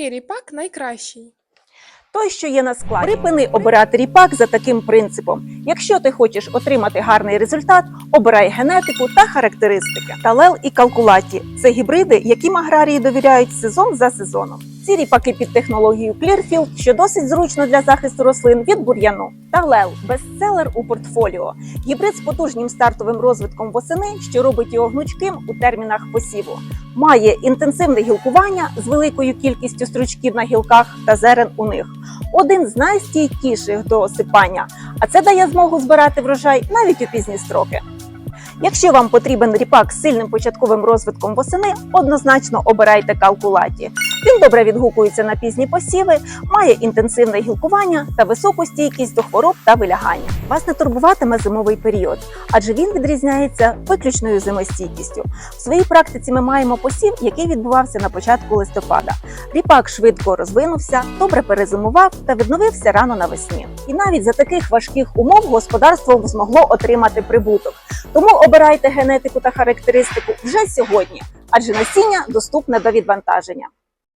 який ріпак найкращий? той, що є на складі. Припини обирати ріпак за таким принципом. Якщо ти хочеш отримати гарний результат, обирай генетику та характеристики. Талел і калкулаті це гібриди, яким аграрії довіряють сезон за сезоном. Ці ріпаки під технологією Clearfield, що досить зручно для захисту рослин від бур'яну. Талел бестселер у портфоліо. Гібрид з потужним стартовим розвитком восени, що робить його гнучким у термінах посіву. Має інтенсивне гілкування з великою кількістю стручків на гілках та зерен у них. Один з найстійкіших до осипання, а це дає змогу збирати врожай навіть у пізні строки. Якщо вам потрібен ріпак з сильним початковим розвитком восени, однозначно обирайте калкулаті. Він добре відгукується на пізні посіви, має інтенсивне гілкування та високу стійкість до хвороб та вилягання. Вас не турбуватиме зимовий період, адже він відрізняється виключною зимостійкістю. В своїй практиці ми маємо посів, який відбувався на початку листопада. Ріпак швидко розвинувся, добре перезимував та відновився рано навесні. І навіть за таких важких умов господарство змогло отримати прибуток. Тому обирайте генетику та характеристику вже сьогодні, адже насіння доступне до відвантаження.